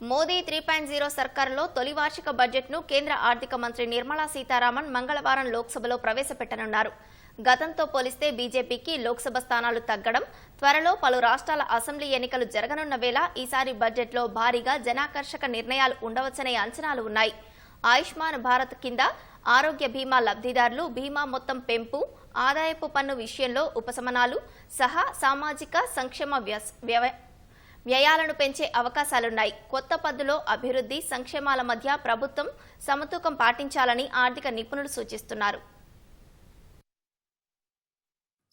Modi three point zero సర్కారులో తొలి వార్షిక బడ్జెట్ను కేంద్ర ఆర్థిక మంత్రి నిర్మలా సీతారామన్ మంగళవారం లోక్సభలో ప్రవేశపెట్టనున్నారు. గతంతో పోలిస్తే బీజేపీకి లోక్సభ స్థానాలు తగ్గడం త్వరలో పలు రాష్ట్రాల అసెంబ్లీ ఎన్నికలు జరగనున్న వేళ ఈసారి బడ్జెట్లో భారీగా జనాకర్షక నిర్ణయాలు ఉండవచ్చనే అంచనాలు ఉన్నాయి. ఆయుష్మాన్ భారత్ కింద ఆరోగ్య బీమా లబ్ధిదారులు బీమా మొత్తం పెంపు ఆదాయపు పన్ను విషయంలో ఉపశమనాలు సహా సామాజిక సంక్షేమ వ్యయాలను పెంచే అవకాశాలున్నాయి. కొత్త పద్దులో అభివృద్ధి సంక్షేమాల మధ్య ప్రభుత్వం సమతూకం పాటించాలని ఆర్థిక నిపుణులు సూచిస్తున్నారు.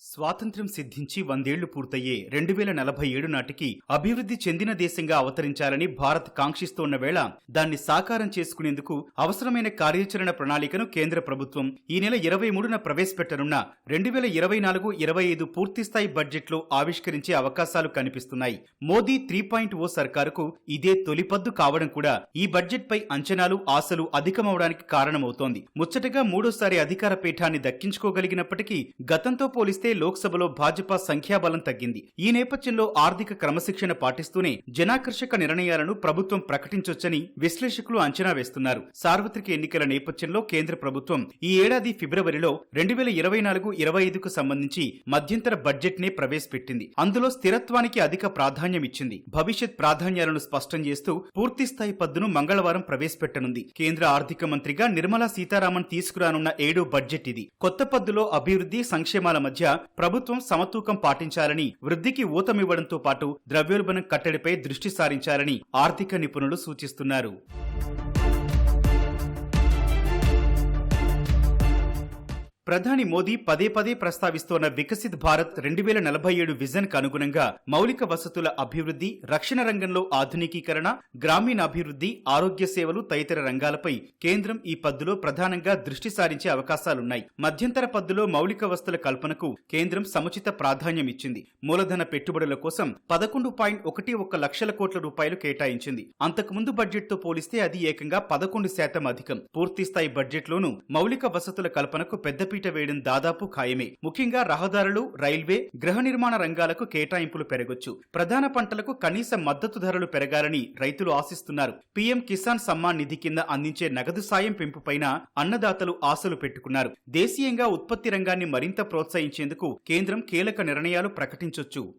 స్వాతంత్ర్యం సిద్ధించి వందేళ్ళు పూర్తయ్యే రెండు వేల నలభై ఏడు నాటికి అభివృద్ధి చెందిన దేశంగా అవతరించాలని భారత్ కాంక్షిస్తోన్న వేళ దాన్ని సాకారం చేసుకునేందుకు అవసరమైన కార్యాచరణ ప్రణాళికను కేంద్ర ప్రభుత్వం ఈ నెల ఇరవై మూడున ప్రవేశపెట్టనున్న రెండు వేల ఇరవై నాలుగు ఇరవై ఐదు పూర్తిస్థాయి బడ్జెట్లో ఆవిష్కరించే అవకాశాలు కనిపిస్తున్నాయి. మోదీ త్రీ పాయింట్ ఓ సర్కారుకు ఇదే తొలిపద్దు కావడం కూడా ఈ బడ్జెట్ పై అంచనాలు ఆశలు అధికమవడానికి కారణమవుతోంది. ముచ్చటగా మూడోసారి అధికార పీఠాన్ని దక్కించుకోగలిగినప్పటికీ గతంతో పోలిస్తే లోక్సభలో భాజపా సంఖ్యాబలం తగ్గింది. ఈ నేపథ్యంలో ఆర్థిక క్రమశిక్షణ పాటిస్తూనే జనాకర్షక నిర్ణయాలను ప్రభుత్వం ప్రకటించొచ్చని విశ్లేషకులు అంచనా వేస్తున్నారు. సార్వత్రిక ఎన్నికల నేపథ్యంలో కేంద్ర ప్రభుత్వం ఈ ఏడాది ఫిబ్రవరిలో రెండు వేల ఇరవై నాలుగు ఇరవై ఐదుకు సంబంధించి మధ్యంతర బడ్జెట్ నే ప్రవేశపెట్టింది. అందులో స్థిరత్వానికి అధిక ప్రాధాన్యం ఇచ్చింది. భవిష్యత్ ప్రాధాన్యాలను స్పష్టం చేస్తూ పూర్తిస్థాయి పద్దును మంగళవారం ప్రవేశపెట్టనుంది. కేంద్ర ఆర్థిక మంత్రిగా నిర్మలా సీతారామన్ తీసుకురానున్న ఏడో బడ్జెట్ ఇది. కొత్త పద్దులో అభివృద్ధి సంక్షేమాల మధ్య ప్రభుత్వం సమతూకం పాటించాలని వృద్ధికి ఊతమివ్వడంతో పాటు ద్రవ్యోల్బణం కట్టడిపై దృష్టి సారించాలని ఆర్థిక నిపుణులు సూచిస్తున్నారు. ప్రధాని మోదీ పదే పదే ప్రస్తావిస్తోన్న వికసిత్ భారత్ రెండు వేల నలభై ఏడు విజన్కు అనుగుణంగా మౌలిక వసతుల అభివృద్ధి రక్షణ రంగంలో ఆధునికీకరణ గ్రామీణాభివృద్ధి ఆరోగ్య సేవలు తదితర రంగాలపై కేంద్రం ఈ పద్దులో ప్రధానంగా దృష్టి సారించే అవకాశాలున్నాయి. మధ్యంతర పద్దులో మౌలిక వసతుల కల్పనకు కేంద్రం సముచిత ప్రాధాన్యం ఇచ్చింది. మూలధన పెట్టుబడుల కోసం పదకొండు పాయింట్ ఒకటి ఒక్క లక్షల కోట్ల రూపాయలు కేటాయించింది. అంతకుముందు బడ్జెట్తో పోలిస్తే అది ఏకంగా పదకొండు శాతం అధికం. పూర్తిస్థాయి బడ్జెట్లోనూ మౌలిక వసతుల కల్పనకు పెద్దపీట వేయడం దాదాపు ఖాయమే. ముఖ్యంగా రహదారులు రైల్వే గృహ నిర్మాణ రంగాలకు కేటాయింపులు పెరగొచ్చు. ప్రధాన పంటలకు కనీస మద్దతు ధరలు పెరగాలని రైతులు ఆశిస్తున్నారు. పీఎం కిసాన్ సమ్మాన్ నిధి కింద అందించే నగదు సాయం పెంపుపైన అన్నదాతలు ఆశలు పెట్టుకున్నారు. దేశీయంగా ఉత్పత్తి రంగాన్ని మరింత ప్రోత్సహించేందుకు కేంద్రం కీలక నిర్ణయాలు ప్రకటించొచ్చు.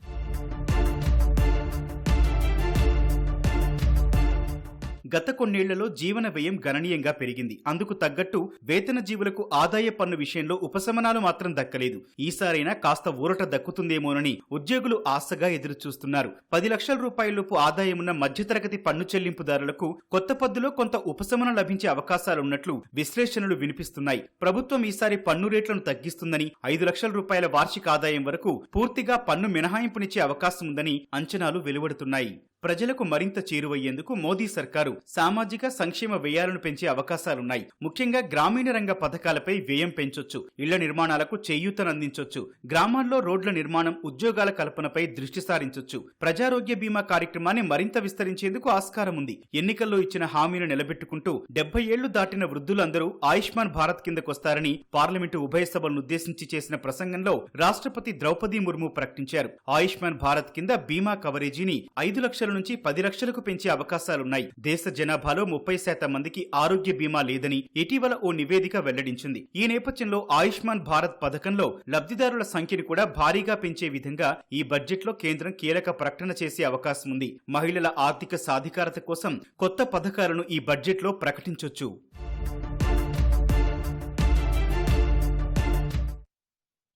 గత కొన్నేళ్ళలో జీవన వ్యయం గణనీయంగా పెరిగింది. అందుకు తగ్గట్టు వేతన జీవులకు ఆదాయ పన్ను విషయంలో ఉపశమనాలు మాత్రం దక్కలేదు. ఈసారైనా కాస్త ఊరట దక్కుతుందేమోనని ఉద్యోగులు ఆశగా ఎదురు చూస్తున్నారు పది లక్షల రూపాయలలోపు ఆదాయమున్న మధ్యతరగతి పన్ను చెల్లింపుదారులకు కొత్త పద్దులో కొంత ఉపశమనం లభించే అవకాశాలున్నట్లు విశ్లేషణలు వినిపిస్తున్నాయి. ప్రభుత్వం ఈసారి పన్ను రేట్లను తగ్గిస్తుందని ఐదు లక్షల రూపాయల వార్షిక ఆదాయం వరకు పూర్తిగా పన్ను మినహాయింపునిచ్చే అవకాశం ఉందని అంచనాలు వెలువడుతున్నాయి. ప్రజలకు మరింత చేరువయ్యేందుకు మోదీ సర్కారు సామాజిక సంక్షేమ వ్యయాలను పెంచే అవకాశాలున్నాయి. ముఖ్యంగా గ్రామీణ రంగ పథకాలపై వ్యయం పెంచొచ్చు ఇళ్ళ నిర్మాణాలకు చేయూతనందించొచ్చు గ్రామాల్లో రోడ్ల నిర్మాణం ఉద్యోగాల కల్పనపై దృష్టి సారించొచ్చు. ప్రజారోగ్య బీమా కార్యక్రమాన్ని మరింత విస్తరించేందుకు ఆస్కారం ఉంది ఎన్నికల్లో ఇచ్చిన హామీలు నిలబెట్టుకుంటూ డెబ్బై ఏళ్ళు దాటిన వృద్ధులందరూ ఆయుష్మాన్ భారత్ కిందకొస్తారని పార్లమెంటు ఉభయ సభలను ఉద్దేశించి చేసిన ప్రసంగంలో రాష్ట్రపతి ద్రౌపది ముర్ము ప్రకటించారు. ఆయుష్మాన్ భారత్ కింద బీమా కవరేజీని ఐదు లక్షల నుంచి పది లక్షలకు పెంచే అవకాశాలున్నాయి. దేశ జనాభాలో ముప్పై శాతం మందికి ఆరోగ్య బీమా లేదని ఇటీవల ఓ నివేదిక వెల్లడించింది. ఈ నేపథ్యంలో ఆయుష్మాన్ భారత్ పథకంలో లబ్ధిదారుల సంఖ్యను కూడా భారీగా పెంచే విధంగా ఈ బడ్జెట్లో కేంద్రం కీలక ప్రకటన చేసే అవకాశం ఉంది మహిళల ఆర్థిక సాధికారత కోసం కొత్త పథకాలను ఈ బడ్జెట్లో ప్రకటించొచ్చు.